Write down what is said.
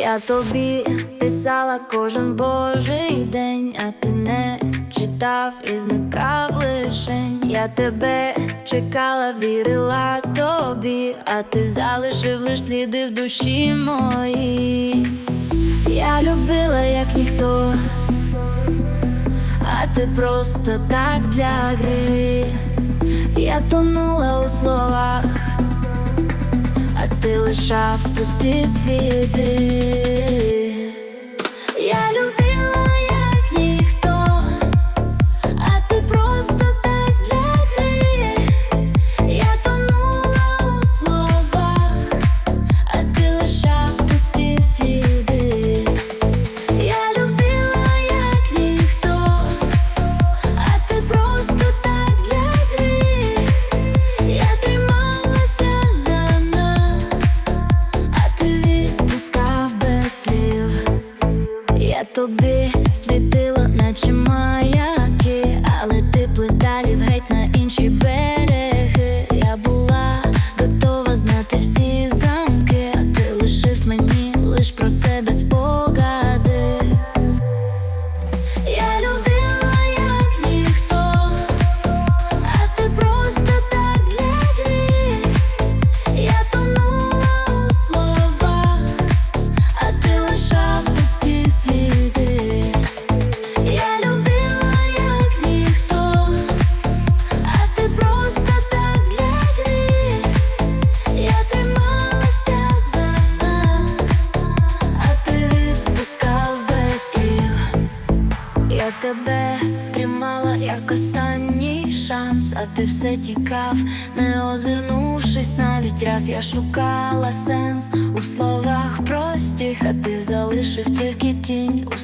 Я тобі писала кожен божий день, а ти не читав і зникав лишень. Я тебе чекала, вірила тобі, а ти залишив лиш сліди в душі моїй. Я любила, як ніхто, а ти просто так для гри. Я тонула у словах, а ти лишав пусті сліди. Тобі світила, тебе тримала як останній шанс, а ти все тікав, не озирнувшись навіть раз. Я шукала сенс у словах простих, а ти залишив тільки тінь у